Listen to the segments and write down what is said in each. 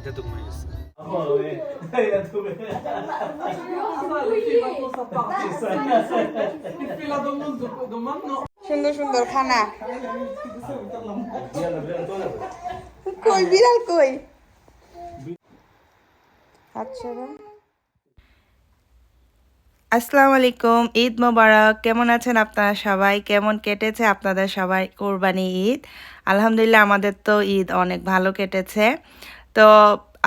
হাতে তো আচ্ছা আসসালামু আলাইকুম ঈদ মোবারক কেমন আছেন আপনারা সবাই কেমন কেটেছে আপনাদের সবাই কোরবানি ঈদ আলহামদুলিল্লাহ আমাদের তো ঈদ অনেক ভালো কেটেছে তো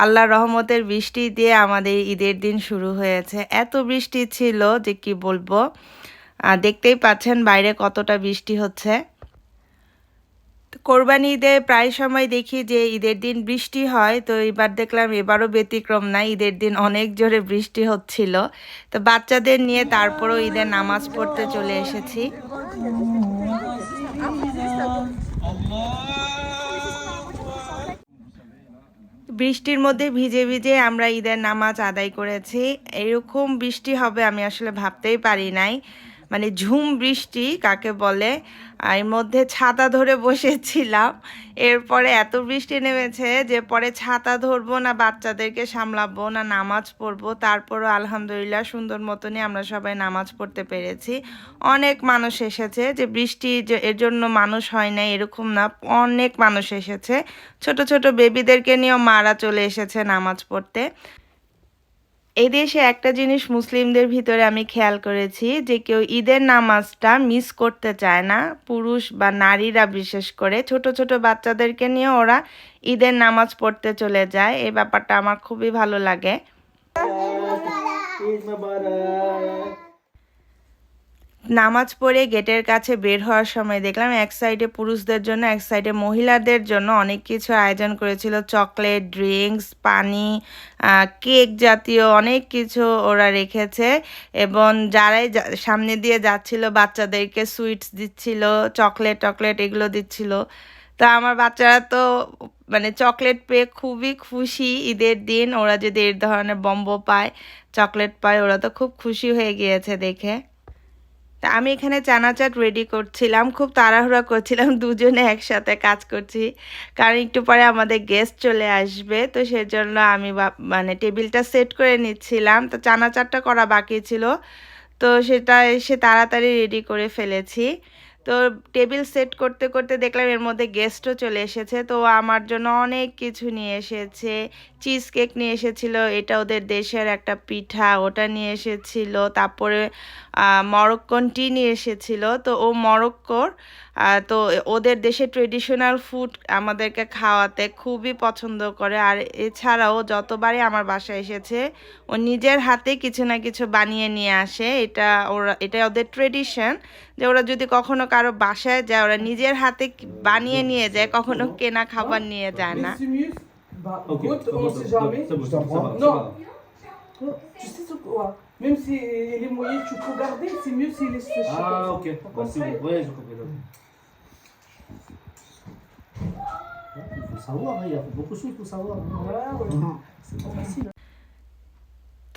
আল্লাহ রহমতের বৃষ্টি দিয়ে আমাদের ঈদের দিন শুরু হয়েছে। এত বৃষ্টি ছিল যে কি বলব? দেখতেই পাচ্ছেন বাইরে কতটা বৃষ্টি হচ্ছে। কোরবানি ঈদে প্রায় সময় দেখি যে ঈদের দিন বৃষ্টি হয়, তো এবার দেখলাম এবারও ব্যতিক্রম না, ঈদের দিন অনেক জোরে বৃষ্টি হচ্ছিল। তো বাচ্চাদের নিয়ে তারপরও ঈদের নামাজ পড়তে চলে এসেছি। বৃষ্টির মধ্যে ভিজে ভিজে আমরা ঈদের নামাজ আদায় করেছি। এরকম বৃষ্টি হবে আমি আসলে ভাবতেই পারি নাই। মানে ঝুম বৃষ্টি কাকে বলে এর মধ্যে ছাতা ধরে বসেছিলাম। এরপরে এত বৃষ্টি নেমেছে যে পরে ছাতা ধরবো না, বাচ্চাদেরকে সামলাবো না, নামাজ পড়ব। তারপরও আলহামদুলিল্লাহ সুন্দর মতনই আমরা সবাই নামাজ পড়তে পেরেছি। অনেক মানুষ এসেছে যে বৃষ্টি এর জন্য মানুষ হয় না এরকম না, অনেক মানুষ এসেছে। ছোট ছোট বেবিদেরকে নিয়েও মারা চলে এসেছে নামাজ পড়তে। এই দেশে একটা জিনিস মুসলিমদের ভিতরে আমি খেয়াল করেছি যে কেউ ঈদের নামাজটা মিস করতে চায় না। পুরুষ বা নারীরা বিশেষ করে ছোট ছোট বাচ্চাদেরকে নিয়ে ওরা ঈদের নামাজ পড়তে চলে যায়। এই ব্যাপারটা আমার খুবই ভালো লাগে। নামাজ পড়ে গেটের কাছে বের হওয়ার সময় দেখলাম এক সাইডে পুরুষদের জন্য, এক সাইডে মহিলাদের জন্য অনেক কিছু আয়োজন করেছিল। চকলেট, ড্রিঙ্কস, পানি কেক জাতীয় অনেক কিছু ওরা রেখেছে এবং যারাই সামনে দিয়ে যাচ্ছিল বাচ্চাদেরকে সুইটস দিচ্ছিল, চকলেট টকলেট এগুলো দিচ্ছিল। তা আমার বাচ্চারা তো মানে চকলেট পেয়ে খুবই খুশি। ঈদের দিন ওরা যদি এই ধরনের বম্ব পায়, চকলেট পায়, ওরা তো খুব খুশি হয়ে গিয়েছে দেখে। তা আমি এখানে চানাচাট রেডি করছিলাম, খুব তাড়াহুড়া করছিলাম, দুজনে একসাথে কাজ করছি। কারণ একটু পরে আমাদের গেস্ট চলে আসবে, তো সেজন্য আমি মানে টেবিলটা সেট করে নিচ্ছিলাম। তো চানাচাটটা করা বাকি ছিল, তো সেটা এসে তাড়াতাড়ি রেডি করে ফেলেছি। তো টেবিল সেট করতে করতে দেখলাম এর মধ্যে গেস্টও চলে এসেছে। তো আমার জন্য অনেক কিছু নিয়ে এসেছে। চিজ কেক নিয়ে এসেছিল, এটা ওদের দেশের একটা পিঠা, ওটা নিয়ে এসেছিল, তারপরে মরক্কন টি নিয়ে এসেছিল। তো ও মরক্কোর তো ওদের দেশে ট্রেডিশনাল ফুড আমাদেরকে খাওয়াতে খুবই পছন্দ করে। আর এছাড়াও যতবারই আমার বাসায় এসেছে, ও নিজের হাতে কিছু না কিছু বানিয়ে নিয়ে আসে। এটা ওরা এটা ওদের ট্রেডিশন যে ওরা যদি কখনো কারও বাসায় যায় ওরা নিজের হাতে বানিয়ে নিয়ে যায় কখনো কেনা খাবার নিয়ে যায় না Même si il est mouillé, tu peux garder, c'est mieux s'il est séché. Ah, ok. Ouais, j'ai compris. Il faut savoir, il y a beaucoup de choses, il faut savoir. Ouais, ouais. C'est pas facile.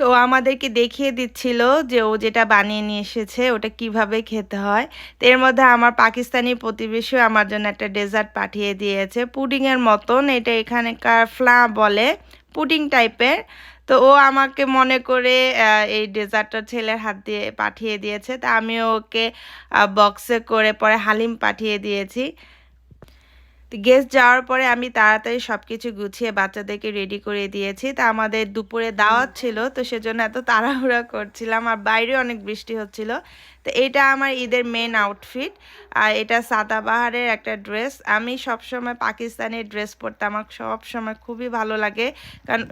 তো আমাদেরকে দেখিয়ে দিচ্ছিল যে ও যেটা বানিয়ে নিয়ে এসেছে, ওটা কীভাবে খেতে হয়। তো এর মধ্যে আমার পাকিস্তানি প্রতিবেশীও আমার জন্য একটা ডেজার্ট পাঠিয়ে দিয়েছে। পুডিংয়ের মতন, এটা এখানকার ফ্লা বলে, পুডিং টাইপের তো ও আমাকে মনে করে এই ডেজার্টটা ছেলের হাত দিয়ে পাঠিয়ে দিয়েছে। তা আমিও ওকে বক্সে করে পরে হালিম পাঠিয়ে দিয়েছি। তো গেস্ট যাওয়ার পরে আমি তাড়াতাড়ি সব কিছু গুছিয়ে বাচ্চাদেরকে রেডি করে দিয়েছি। তা আমাদের দুপুরে দাওয়াত ছিল, তো সেজন্য এত তাড়াহুড়া করছিলাম আর বাইরে অনেক বৃষ্টি হচ্ছিল। তো এটা আমার ঈদের মেন আউটফিট আর এটা সাদাবাহারের একটা ড্রেস আমি সবসময় পাকিস্তানের ড্রেস পরতে আমার সব সময় খুবই ভালো লাগে, কারণ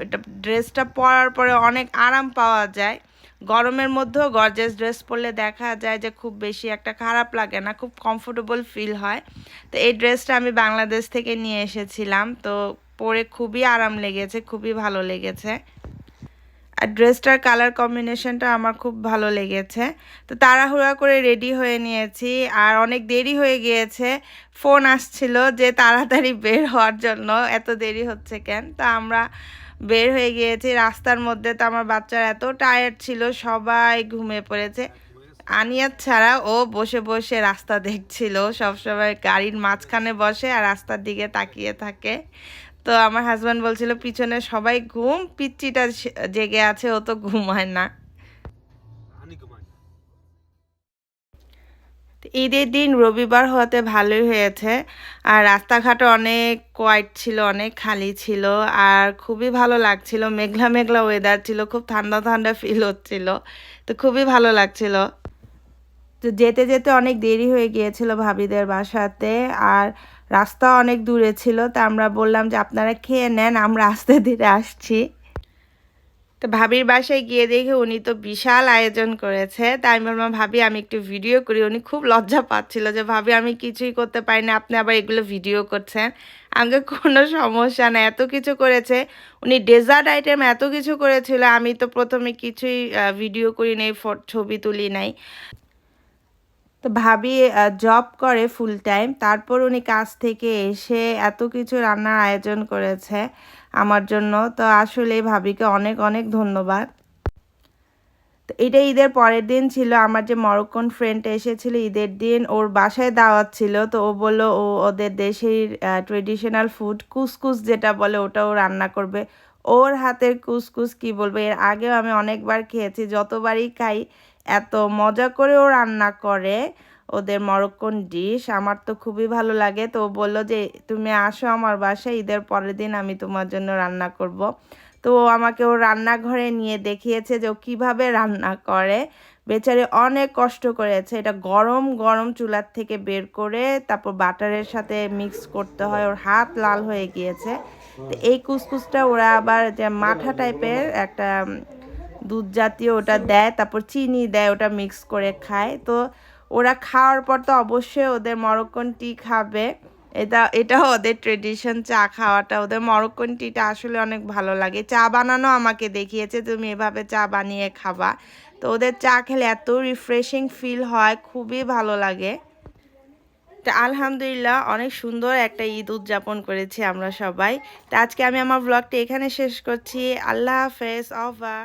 ড্রেসটা পরার পরে অনেক আরাম পাওয়া যায়। গরমের মধ্যেও গর্জেস ড্রেস পরলে দেখা যায় যে খুব বেশি একটা খারাপ লাগে না, খুব কমফোর্টেবল ফিল হয়। তো এই ড্রেসটা আমি বাংলাদেশ থেকে নিয়ে এসেছিলাম, তো পরে খুবই আরাম লেগেছে, খুবই ভালো লেগেছে। আর ড্রেসটার কালার কম্বিনেশনটা আমার খুব ভালো লেগেছে। তো তাড়াহুড়া করে রেডি হয়ে নিয়েছি, আর অনেক দেরি হয়ে গিয়েছে ফোন আসছিল যে তাড়াতাড়ি বের হওয়ার জন্য, এত দেরি হচ্ছে কেন? তা আমরা বের হয়ে গিয়েছি। রাস্তার মধ্যে তো আমার বাচ্চারা এত টায়ার্ড ছিল, সবাই ঘুমিয়ে পড়েছে। আনিয়া ছাড়া ও বসে বসে রাস্তা দেখছিল। সবসময় গাড়ির মাঝখানে বসে আর রাস্তার দিকে তাকিয়ে থাকে। তো আমার হাজব্যান্ড বলছিল, পিছনে সবাই ঘুম, পিচ্চিটা জেগে আছে, ও তো ঘুমায় না। ঈদের দিন রবিবার হতে ভালোই হয়েছে। আর রাস্তাঘাটে অনেক কোয়াইট ছিল, অনেক খালি ছিল আর খুবই ভালো লাগছিল। মেঘলা মেঘলা ওয়েদার ছিল, খুব ঠান্ডা ঠান্ডা ফিল হচ্ছিল, তো খুবই ভালো লাগছিল। তো যেতে যেতে অনেক দেরি হয়ে গিয়েছিল ভাবিদের বাসাতে আর রাস্তা অনেক দূরে ছিল, তা আমরা বললাম যে আপনারা খেয়ে নেন, আমরা আস্তে ধীরে আসছি। তো ভাবির বাসায় গিয়ে দেখে উনি তো বিশাল আয়োজন করেছে। তাই আমি বললাম, ভাবি, আমি একটু ভিডিও করি। উনি খুব লজ্জা পাচ্ছিল যে, ভাবি, আমি কিছুই করতে পারি না আপনি আবার এগুলো ভিডিও করছেন? আমাকে কোনো সমস্যা না এত কিছু করেছে। উনি ডেজার্ট আইটেম এত কিছু করেছিল, আমি তো প্রথমে কিছুই ভিডিও করি নাই ছবি তুলি নাই। তো ভাবি জব করে ফুল টাইম তারপর উনি কাজ থেকে এসে এত কিছু রান্নার আয়োজন করেছে আমার জন্য। তো আসলে ভাবিকে অনেক অনেক ধন্যবাদ। তো এটা ঈদের পরের দিন ছিল। আমার যে মরক্কন ফ্রেন্ড এসেছিল ঈদের দিন, ওর বাসায় দাওয়াত ছিল। তো ও বলল, ও ওদের দেশের ট্রেডিশনাল ফুড কুসকুস যেটা বলে, ওটাও রান্না করবে। ওর হাতের কুসকুস কি বলব? এর আগেও আমি অনেকবার খেয়েছি। যতবারই খাই এত মজা করে ও রান্না করে ওদের মরক্কন ডিশ আমার তো খুবই ভালো লাগে। তো বলল যে, তুমি আসো আমার বাসায়, ঈদের পরের দিন আমি তোমার জন্য রান্না করব। তো আমাকে ও রান্নাঘরে নিয়ে দেখিয়েছে যে ও কীভাবে রান্না করে। বেচারে অনেক কষ্ট করেছে। এটা গরম গরম চুলার থেকে বের করে তারপর বাটারের সাথে মিক্স করতে হয়। ওর হাত লাল হয়ে গিয়েছে। তো এই কুসকুসটা ওরা আবার যে মাঠা টাইপের একটা দুধ জাতীয় ওটা দেয় তারপর চিনি দেয় ওটা মিক্স করে খায়। তো ওরা খাওয়ার পর তো অবশ্যই ওদের মরক্কন টি খাবে। এটা এটাও ওদের ট্রেডিশন চা খাওয়াটা। ওদের মরক্কন টিটা আসলে অনেক ভালো লাগে। চা বানানো আমাকে দেখিয়েছে তুমি এভাবে চা বানিয়ে খাবা। তো ওদের চা খেলে এত রিফ্রেশিং ফিল হয় খুবই ভালো লাগে। তো আলহামদুলিল্লাহ অনেক সুন্দর একটা ঈদ উদযাপন করেছি আমরা সবাই। তো আজকে আমি আমার ব্লগটা এখানে শেষ করছি। আল্লাহ হাফেজ অফা।